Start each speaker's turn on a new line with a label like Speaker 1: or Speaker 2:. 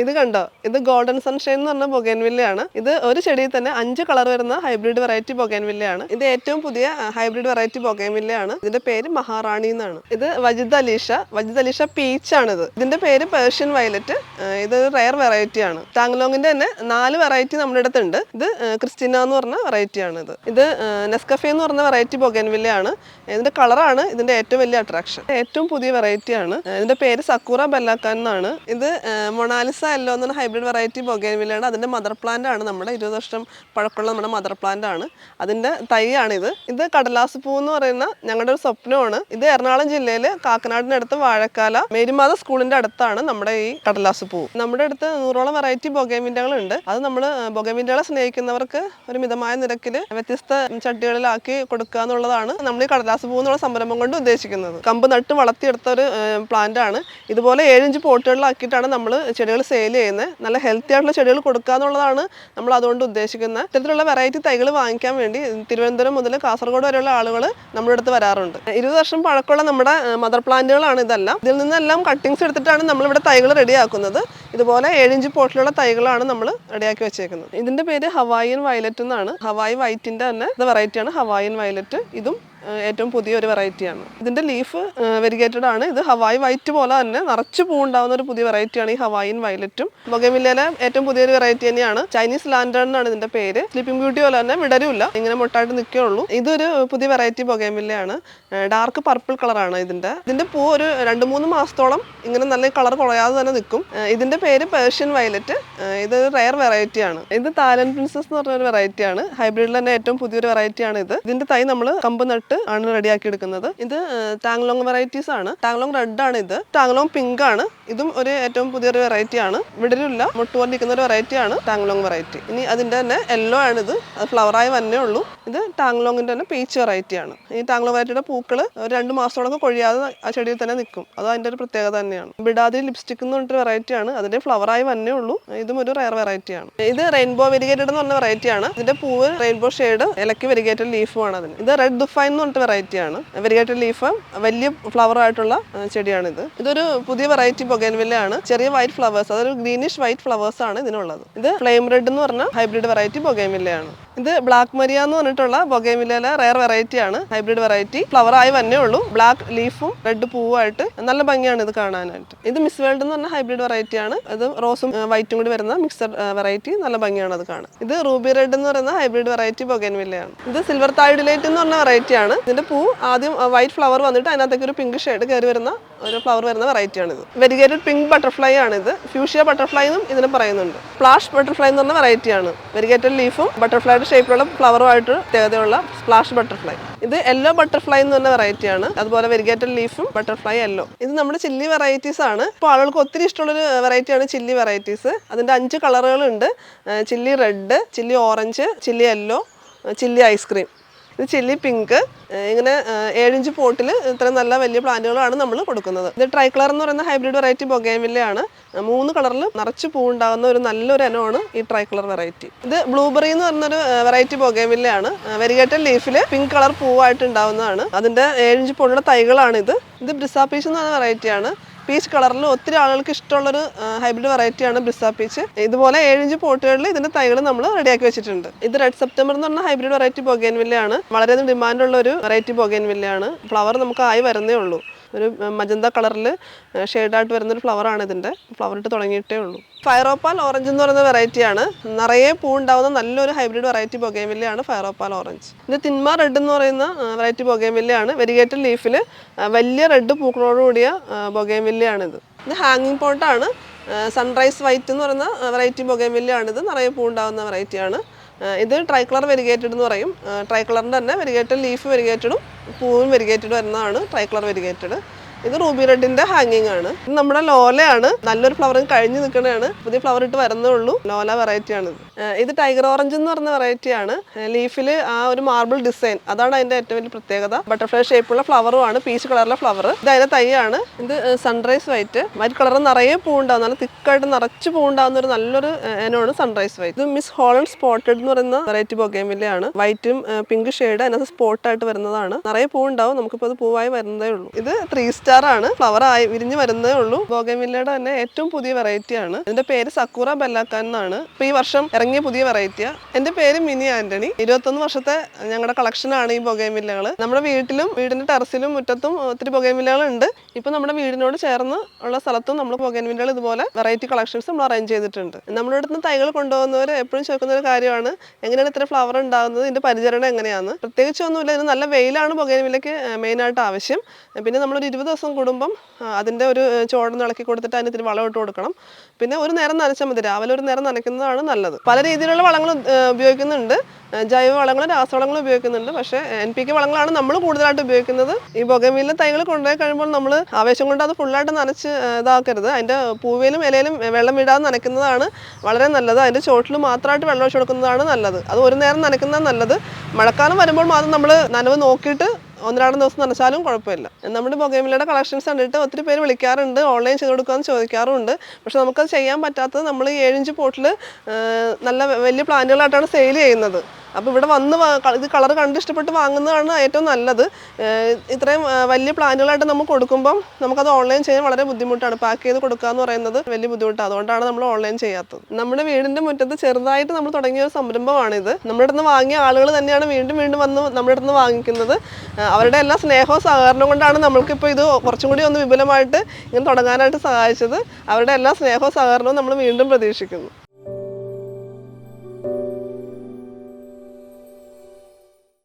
Speaker 1: ഇത് കണ്ടോ? ഇത് ഗോൾഡൻ സൺഷൈൻ എന്ന് പറഞ്ഞ ബൊഗൈൻവില്ലയാണ്. ഇത് ഒരു ചെടിയിൽ തന്നെ അഞ്ച് കളർ വരുന്ന ഹൈബ്രിഡ് വെറൈറ്റി ബൊഗൈൻവില്ലയാണ്. ഇത് ഏറ്റവും പുതിയ ഹൈബ്രിഡ് വെറൈറ്റി ബൊഗൈൻവില്ലയാണ്. ഇതിന്റെ പേര് മഹാറാണി എന്നാണ്. ഇത് വജിദ് അലീഷ വജിദ് അലീഷ പീച്ച് ആണിത് ഇതിന്റെ പേര് പേർഷ്യൻ വയലറ്റ് ഇത് റയർ വെറൈറ്റി ആണ് ടാങ്ലോങ്ങിന്റെ തന്നെ നാല് വെറൈറ്റി നമ്മുടെ അടുത്തുണ്ട്. ഇത് ക്രിസ്റ്റിന എന്ന് പറഞ്ഞ വെറൈറ്റി ആണ് ഇത് ഇത് നെസ്കഫെ എന്ന് പറഞ്ഞ വെറൈറ്റി ബൊഗൈൻവില്ലയാണ്. ഇതിന്റെ കളറാണ് ഇതിന്റെ ഏറ്റവും വലിയ അട്രാക്ഷൻ. ഏറ്റവും പുതിയ വെറൈറ്റി ആണ് ഇതിന്റെ പേര് സക്കൂറ ബെല്ലാക്കാൻ എന്നാണ്. ഇത് മൊണാലിസ എല്ലോ എന്ന് ഹൈബ്രിഡ് വെറൈറ്റി ബൊഗൈൻവില്ലയാണ് അതിന്റെ മദർ പ്ലാന്റ് ആണ് നമ്മുടെ ഇരുപത് വർഷം പഴക്കമുള്ള നമ്മുടെ മദർ പ്ലാന്റ് ആണ്. അതിന്റെ തൈയാണിത്. ഇത് കടലാസ് പൂ എന്ന് പറയുന്ന ഞങ്ങളുടെ ഒരു സ്വപ്നമാണ്. ഇത് എറണാകുളം ജില്ലയിൽ കാക്കനാടിനടുത്ത് വാഴക്കാല മേരിമാത സ്കൂളിന്റെ അടുത്താണ് നമ്മുടെ ഈ കടലാസ് പൂ. നമ്മുടെ അടുത്ത് നൂറോളം വെറൈറ്റി ബൊഗൈൻവില്ലകളുണ്ട് അത് നമ്മൾ ബൊഗൈൻവില്ലകളെ സ്നേഹിക്കുന്നവർക്ക് ഒരു മിതമായ നിരക്കിൽ വ്യത്യസ്ത ചട്ടികളിലാക്കി കൊടുക്കുക എന്നുള്ളതാണ് നമ്മൾ ഈ കടലാസ് പൂ എന്നുള്ള സംരംഭം കൊണ്ട് ഉദ്ദേശിക്കുന്നത്. കമ്പ് നട്ട് വളർത്തിയെടുത്ത ഒരു പ്ലാന്റ് ആണ്. ഇതുപോലെ ഏഴിഞ്ച് പോട്ടുകളിലാക്കിയിട്ടാണ് നമ്മൾ ചെടികൾ സെയിൽ ചെയ്യുന്നത്. നല്ല ഹെൽത്തി ആയിട്ടുള്ള ചെടികൾ കൊടുക്കുക എന്നുള്ളതാണ് നമ്മൾ അതുകൊണ്ട് ഉദ്ദേശിക്കുന്നത്. ഇത്തരത്തിലുള്ള വെറൈറ്റി തൈകൾ വാങ്ങിക്കാൻ വേണ്ടി തിരുവനന്തപുരം മുതൽ കാസർഗോഡ് വരെയുള്ള ആളുകൾ നമ്മുടെ അടുത്ത് വരാറുണ്ട്. ഇരുപത് വർഷം പഴക്കമുള്ള നമ്മുടെ മദർ പ്ലാന്റുകളാണ് ഇതെല്ലാം. ഇതിൽ നിന്നെല്ലാം കട്ടിങ്സ് എടുത്തിട്ടാണ് നമ്മളിവിടെ തൈകൾ റെഡിയാക്കുന്നത്. ഇതുപോലെ ഏഴിഞ്ച് പോട്ടിലുള്ള തൈകളാണ് നമ്മൾ റെഡിയാക്കി വെച്ചേക്കുന്നത്. ഇതിന്റെ പേര് ഹവായിൻ വയലറ്റ് എന്നാണ്. ഹവായി വൈറ്റിന്റെ തന്നെ വെറൈറ്റിയാണ് ഹവായിൻ വയലറ്റ്. ഇതും ഏറ്റവും പുതിയൊരു വെറൈറ്റിയാണ്. ഇതിന്റെ ലീഫ് വെരിഗേറ്റഡ് ആണ്. ഇത് ഹവായി വൈറ്റ് പോലെ തന്നെ നിറച്ച് പൂണ്ടാവുന്ന ഒരു പുതിയ വെറൈറ്റിയാണ് ഈ ഹവായിൻ വയലറ്റും ബൊഗമില്ലയിലെ ഏറ്റവും പുതിയൊരു വെറൈറ്റി തന്നെയാണ്. ചൈനീസ് ലാൻഡർ എന്നാണ് ഇതിന്റെ പേര്. സ്ലീപ്പിംഗ് ബ്യൂട്ടി പോലെ തന്നെ വിടരുമില്ല. ഇങ്ങനെ മുട്ടായിട്ട് നിൽക്കുകയുള്ളൂ. ഇതൊരു പുതിയ വെറൈറ്റി ബൊഗമില്ലയാണ് ഡാർക്ക് പർപ്പിൾ കളറാണ് ഇതിന്റെ. ഇതിന്റെ പൂ ഒരു രണ്ട് മൂന്ന് മാസത്തോളം ഇങ്ങനെ നല്ല കളർ കുറയാതെ തന്നെ നിൽക്കും. ഇതിന്റെ പേര് പേർഷ്യൻ വയലറ്റ് ഇത് റയർ വെറൈറ്റി ആണ്. ഇത് താലൻ പ്രിൻസസ് എന്ന് പറഞ്ഞ ഒരു വെറൈറ്റിയാണ് ഹൈബ്രിഡിൽ തന്നെ ഏറ്റവും പുതിയൊരു വെറൈറ്റിയാണ് ഇത്. ഇതിന്റെ തൈ നമ്മൾ കമ്പ് നട്ട് ആണ് റെഡിയാക്കി എടുക്കുന്നത് ഇത് ടാങ്ലോങ് വെറൈറ്റീസ് ആണ്. ടാങ്ലോങ് റെഡ് ആണ് ഇത്. ടാങ്ലോങ് പിങ്ക് ആണ്. ഇതും ഒരു ഏറ്റവും പുതിയൊരു വെറൈറ്റി ആണ്. വിടരില്ല മുട്ടുപോലെ ഒരു വെറൈറ്റി ആണ് ടാങ്ലോങ് വെറൈറ്റി ഇനി അതിന്റെ തന്നെ യെല്ലോ ആണ് ഇത്. അത് ഫ്ലവറായി വന്നേ ഉള്ളൂ. ഇത് ടാങ്ലോങ്ങിന്റെ തന്നെ പീച്ച് വെറൈറ്റി ആണ്. ഈ ടാങ്ലോങ് വെറൈറ്റിയുടെ പൂക്കൾ രണ്ട് മാസത്തോളം കൊഴിയാതെ ആ ചെടിയിൽ തന്നെ നിൽക്കും. അത് അതിന്റെ ഒരു പ്രത്യേകത തന്നെയാണ്. ബിഡാദി ലിപ്സ്റ്റിക് എന്ന് പറഞ്ഞിട്ട് വെറൈറ്റി ആണ്. അതിന്റെ ഫ്ലവറായി വന്നേ ഉള്ളൂ. ഇതും ഒരു റയർ വെറൈറ്റി ആണ്. ഇത് റെയിൻബോ വെരിഗേറ്റഡ് എന്ന് പറഞ്ഞ വെറൈറ്റി ആണ്. ഇതിന്റെ പൂവ് റെയിൻബോ ഷെയ്ഡ് ഇലക്കി വെരിഗേറ്റഡ് ലീഫുമാണ് അതിന്. ഇത് റെഡ് ദുഫൈൻ എന്ന് പറഞ്ഞിട്ട് വെറൈറ്റിയാണ് വെരിഗേറ്റഡ് ലീഫ് വലിയ ഫ്ലവർ ആയിട്ടുള്ള ചെടിയാണ് ചെടിയാണിത്. ഇതൊരു പുതിയ വെറൈറ്റി ബൊഗൈൻവില്ല ആണ്. ചെറിയ വൈറ്റ് ഫ്ലവേഴ്സ് അതൊരു ഗ്രീനിഷ് വൈറ്റ് ഫ്ലവേഴ്സ് ആണ് ഇതിനുള്ളത്. ഇത് ഫ്ലെയിം റെഡ് എന്ന് പറഞ്ഞ ഹൈബ്രിഡ് വെറൈറ്റി ബൊഗൈൻവില്ല ആണ്. ഇത് ബ്ലാക്ക് മരിയ എന്ന് പറഞ്ഞിട്ടുള്ള ബൊഗേമിലയിലെ റയർ വെറൈറ്റി ആണ്. ഹൈബ്രിഡ് വെറൈറ്റി ഫ്ലവർ ആയി വന്നേ ഉള്ളൂ. ബ്ലാക്ക് ലീഫും റെഡ് പൂവായിട്ട് നല്ല ഭംഗിയാണ് ഇത് കാണാനായിട്ട്. ഇത് മിസ് വേൾഡ് എന്ന് പറഞ്ഞ ഹൈബ്രിഡ് വെറൈറ്റി ആണ്. ഇത് റോസും വൈറ്റും കൂടി വരുന്ന മിക്സഡ് വെറൈറ്റി നല്ല ഭംഗിയാണ് അത് കാണാൻ. ഇത് റൂബി റെഡ് എന്ന് പറയുന്ന ഹൈബ്രിഡ് വെറൈറ്റി ബൊഗേൻവില്ലയാണ്. ഇത് സിൽവർ ലൈറ്റ് എന്ന് പറഞ്ഞ വെറൈറ്റി ആണ്. ഇതിന്റെ പൂ ആദ്യം വൈറ്റ് ഫ്ലവർ വന്നിട്ട് അതിനകത്തേക്ക് ഒരു പിങ്ക് ഷെയ്ഡ് കയറി വരുന്ന ഒരു ഫ്ലവർ വരുന്ന വെറൈറ്റി ആണ് ഇത് വെരിഗേറ്റഡ് പിങ്ക് ബട്ടർഫ്ലൈ ആണ് ഇത് ഫ്യൂഷ്യ ബട്ടർഫ്ലൈ എന്നും ഇതിന് പറയുന്നുണ്ട്. ഫ്ലാഷ് ബട്ടർഫ്ലൈ എന്ന് പറഞ്ഞ വെറൈറ്റി ആണ്. വെരിഗേറ്റഡ് ലീഫും ബട്ടർഫ്ലൈയുടെ ഷേപ്പിലുള്ള ഫ്ലവറുമായിട്ട് പ്രത്യേകതയുള്ള സ്പ്ലാഷ് ബട്ടർഫ്ലൈ ഇത് യെല്ലോ ബട്ടർഫ്ലൈ എന്ന് പറഞ്ഞ വെറൈറ്റി ആണ്. അതുപോലെ വെരിഗേറ്റഡ് ലീഫും ബട്ടർഫ്ലൈ യെല്ലോ ഇത് നമ്മുടെ ചില്ലി വെറൈറ്റീസ് ആണ്. ഇപ്പോൾ ആളുകൾക്ക് ഒത്തിരി ഇഷ്ടമുള്ള ഒരു വെറൈറ്റിയാണ് ചില്ലി വെറൈറ്റീസ് അതിന്റെ അഞ്ച് കളറുകളുണ്ട് chilli red chilli orange chilli yellow chilli ice cream ഇത് ചില്ലി പിങ്ക്. ഇങ്ങനെ ഏഴിഞ്ച് പോട്ടിൽ ഇത്ര നല്ല വലിയ പ്ലാന്റുകളാണ് നമ്മൾ കൊടുക്കുന്നത്. ഇത് ട്രൈ കളർ എന്ന് പറയുന്ന ഹൈബ്രിഡ് വെറൈറ്റി ബൊഗേമില്ലയാണ് മൂന്ന് കളറിൽ നിറച്ച് പൂവുണ്ടാകുന്ന ഒരു നല്ലൊരു ഇനമാണ് ഈ ട്രൈ കളർ വെറൈറ്റി. ഇത് ബ്ലൂബെറി എന്ന് പറഞ്ഞൊരു വെറൈറ്റി ബൊഗേമില്ലയാണ് വെരിഗേറ്റഡ് ലീഫിൽ പിങ്ക് കളർ പൂവായിട്ട് ഉണ്ടാവുന്നതാണ് അതിന്റെ ഏഴിഞ്ച് പോട്ടുള്ള തൈകളാണ് ഇത് ഇത് ബ്രിസാപ്പീസ് എന്ന് പറയുന്ന വെറൈറ്റിയാണ്. പീച്ച് കളറിൽ ഒത്തിരി ആളുകൾക്ക് ഇഷ്ടമുള്ളൊരു ഹൈബ്രിഡ് വെറൈറ്റിയാണ് ബ്രിസ പീച്ച്. ഇതുപോലെ ഏഴിഞ്ച് പോട്ടുകളിൽ ഇതിന്റെ തൈകൾ നമ്മൾ റെഡിയാക്കി വെച്ചിട്ടുണ്ട്. ഇത് റെഡ് സെപ്റ്റംബർ എന്ന് പറഞ്ഞ ഹൈബ്രിഡ് വെറൈറ്റി ബൊഗൈൻവില്ലയാണ് വളരെയധികം ഡിമാൻഡുള്ള ഒരു വെറൈറ്റി ബൊഗൈൻവില്ലയാണ് ഫ്ലവർ നമുക്ക് ആയി വരുന്നേ ഉള്ളൂ. ഒരു മജന്ത കളറിൽ ഷെയ്ഡായിട്ട് വരുന്നൊരു ഫ്ലവറാണ് ഇതിന്റെ ഫ്ലവർ ഇട്ട് തുടങ്ങിയിട്ടേ ഉള്ളൂ. ഫയറോപ്പാൽ ഓറഞ്ച് എന്ന് പറയുന്ന വെറൈറ്റിയാണ്. നിറയെ പൂ ഉണ്ടാവുന്ന നല്ലൊരു ഹൈബ്രിഡ് വെറൈറ്റി പുകയമില്ലയാണ് ഫയറോപ്പാൽ ഓറഞ്ച്. ഇത് തിന്മ റെഡ് എന്ന് പറയുന്ന വെറൈറ്റി പുകയമില്ലയാണ് വെരിഗേറ്റഡ് ലീഫിൽ വലിയ റെഡ് പൂക്കളോടുകൂടിയ പുകയമില്ലയാണിത് ഇത് ഹാങ്ങിങ് പോട്ടാണ്. സൺറൈസ് വൈറ്റ് എന്ന് പറയുന്ന വെറൈറ്റി പുകയമില്ലയാണിത് നിറയെ പൂ ഉണ്ടാകുന്ന വെറൈറ്റിയാണ്. ഏഹ് ട്രൈ കളർ വെരിഗേറ്റഡ് എന്ന് പറയും. ട്രൈ കളറിന്റെ തന്നെ വെരിഗേറ്റഡ് ലീഫ് വെരിഗേറ്റഡും പൂവും വെരിഗേറ്റഡ് വരുന്നതാണ് കളർ വെരിഗേറ്റഡ്. ഇത് റൂബി റെഡിന്റെ ഹാങ്ങിങ് ആണ്. ഇത് നമ്മുടെ ലോലയാണ്. നല്ലൊരു ഫ്ലവർ കഴിഞ്ഞ് നിൽക്കണതാണ് പുതിയ ഫ്ലവർ ഇട്ട് വരുന്നേ ഉള്ളൂ. ലോല വെറൈറ്റി ആണ് ഇത് ടൈഗർ ഓറഞ്ച് എന്ന് പറഞ്ഞ വെറൈറ്റി ആണ്. ലീഫിൽ ആ ഒരു മാർബിൾ ഡിസൈൻ അതാണ് അതിന്റെ ഏറ്റവും വലിയ പ്രത്യേകത. ബട്ടർഫ്ലൈ ഷേപ്പുള്ള ഫ്ലവറും ആണ് പീച്ച് കളറിലെ ഫ്ലവർ ഇത് അതിന്റെ തൈയാണ്. ഇത് സൺറൈസ് വൈറ്റ് വൈറ്റ് കളർ നിറയെ പൂവുണ്ടാവും. നല്ല തിക്കായിട്ട് നിറച്ച് പൂവുണ്ടാവുന്ന ഒരു നല്ലൊരു ഇനമാണ് സൺറൈസ് വൈറ്റ് ഇത് മിസ് ഹോളണ്ട് സ്പോട്ടഡ് എന്ന് പറയുന്ന വെറൈറ്റി ബൊഗേമില്ലയാണ് വൈറ്റും പിങ്ക് ഷെയ്ഡ് അതിനകത്ത് സ്പോട്ടായിട്ട് വരുന്നതാണ്. നിറയെ പൂവുണ്ടാവും. നമുക്കിപ്പോൾ അത് പൂവായി വരുന്നതേ ഉള്ളൂ. ഇത് ത്രീ സ്റ്റാർ ആണ്. ഫ്ലവർ ആയി വിരിഞ്ഞ് വരുന്നതേ ഉള്ളൂ. ബോഗേമില്ലയുടെ തന്നെ ഏറ്റവും പുതിയ വെറൈറ്റിയാണ് ഇതിന്റെ പേര് സക്കൂറ ബെല്ലാക്കാൻ എന്നാണ്. ഈ വർഷം ഇറങ്ങിയ പുതിയ വെറൈറ്റിയാണ് എന്റെ പേര് മിനി ആന്റണി ഇരുപത്തൊന്ന് വർഷത്തെ ഞങ്ങളുടെ കളക്ഷനാണ് ഈ ബൊഗൈമില്ലകൾ നമ്മുടെ വീട്ടിലും വീടിന്റെ ടെറസിലും മുറ്റത്തും ഒത്തിരി പുകയമില്ലകളുണ്ട് ഇപ്പൊ നമ്മുടെ വീടിനോട് ചേർന്ന് ഉള്ള സ്ഥലത്തും നമ്മൾ ബൊഗൈമില്ലകൾ ഇതുപോലെ വെറൈറ്റി കളക്ഷൻസ് നമ്മൾ അറേഞ്ച് ചെയ്തിട്ടുണ്ട്. നമ്മുടെ അടുത്ത് നിന്ന് തൈകൾ കൊണ്ടുപോകുന്നവർ എപ്പോഴും ചോദിക്കുന്ന ഒരു കാര്യമാണ് എങ്ങനെയാണ് ഇത്ര ഫ്ലവർ ഉണ്ടാകുന്നത്? ഇതിന്റെ പരിചരണം എങ്ങനെയാണ്? പ്രത്യേകിച്ച് ഒന്നുമില്ല ഇതിന് നല്ല വെയിലാണ് ബൊഗൈമില്ലയ്ക്ക് മെയിനായിട്ട് ആവശ്യം. പിന്നെ നമ്മളൊരു ഇരുപത് ദിവസം കൂടുമ്പം അതിന്റെ ഒരു ചോടം ഇളക്കി കൊടുത്തിട്ട് അതിന് ഇത്തിരി വളം ഇട്ട് കൊടുക്കണം. പിന്നെ ഒരു നേരം നനച്ചാൽ മതി. രാവിലെ ഒരു നേരം നനയ്ക്കുന്നതാണ് നല്ലത്. പല രീതിയിലുള്ള വളങ്ങൾ ഉപയോഗിക്കുന്നുണ്ട്. ജൈവ വളങ്ങളും രാസവളങ്ങളും ഉപയോഗിക്കുന്നുണ്ട്. പക്ഷേ എൻ പി കെ വളങ്ങളാണ് നമ്മൾ കൂടുതലായിട്ട് ഉപയോഗിക്കുന്നത്. ഈ ബൊഗമില്ല തൈകൾ കൊണ്ടുപോയി കഴിയുമ്പോൾ നമ്മൾ ആവേശം കൊണ്ട് അത് ഫുള്ളായിട്ട് നനച്ച് ഇതാക്കരുത്. അതിന്റെ പൂവേലും ഇലയിലും വെള്ളം വിടാതെ നനയ്ക്കുന്നതാണ് വളരെ നല്ലത്. അതിന്റെ ചോട്ടിൽ മാത്രമായിട്ട് വെള്ളം ഒഴിച്ചു കൊടുക്കുന്നതാണ് നല്ലത്. അത് ഒരു നേരം നനയ്ക്കുന്നതാണ് നല്ലത്. മഴക്കാലം വരുമ്പോൾ മാത്രം നമ്മൾ നനവ് നോക്കിയിട്ട് ഒന്ന് രണ്ട് ദിവസം നനച്ചാലും കുഴപ്പമില്ല. നമ്മുടെ പുകയിലയുടെ കളക്ഷൻസ് കണ്ടിട്ട് ഒത്തിരി പേര് വിളിക്കാറുണ്ട് ഓൺലൈൻ ചെയ്ത് കൊടുക്കാമെന്ന് ചോദിക്കാറുണ്ട് പക്ഷെ നമുക്കത് ചെയ്യാൻ പറ്റാത്തത് നമ്മൾ ഏഴിഞ്ച് പോട്ടിൽ നല്ല വലിയ പ്ലാന്റുകളായിട്ടാണ് സെയിൽ ചെയ്യുന്നത്. അപ്പോൾ ഇവിടെ വന്ന് ഇത് കളർ കണ്ട് ഇഷ്ടപ്പെട്ട് വാങ്ങുന്നതാണ് ഏറ്റവും നല്ലത്. ഇത്രയും വലിയ പ്ലാന്റുകളായിട്ട് നമുക്ക് കൊടുക്കുമ്പം നമുക്കത് ഓൺലൈൻ ചെയ്യാൻ വളരെ ബുദ്ധിമുട്ടാണ്. പാക്ക് ചെയ്ത് കൊടുക്കുക എന്ന് പറയുന്നത് വലിയ ബുദ്ധിമുട്ടാണ് അതുകൊണ്ടാണ് നമ്മൾ ഓൺലൈൻ ചെയ്യാത്തത്. നമ്മുടെ വീടിന്റെ മുറ്റത്ത് ചെറുതായിട്ട് നമ്മൾ തുടങ്ങിയ ഒരു സംരംഭമാണിത്. നമ്മുടെ അടുത്ത് വാങ്ങിയ ആളുകൾ തന്നെയാണ് വീണ്ടും വീണ്ടും വന്ന് നമ്മുടെ അടുത്ത് വാങ്ങിക്കുന്നത്. അവരുടെ എല്ലാ സ്നേഹവും സഹകരണം കൊണ്ടാണ് നമ്മൾക്കിപ്പോൾ ഇത് കുറച്ചും കൂടി ഒന്ന് വിപുലമായിട്ട് ഇങ്ങനെ തുടങ്ങാനായിട്ട് സഹായിച്ചത്. അവരുടെ എല്ലാ സ്നേഹവും സഹകരണവും നമ്മൾ വീണ്ടും പ്രതീക്ഷിക്കുന്നു.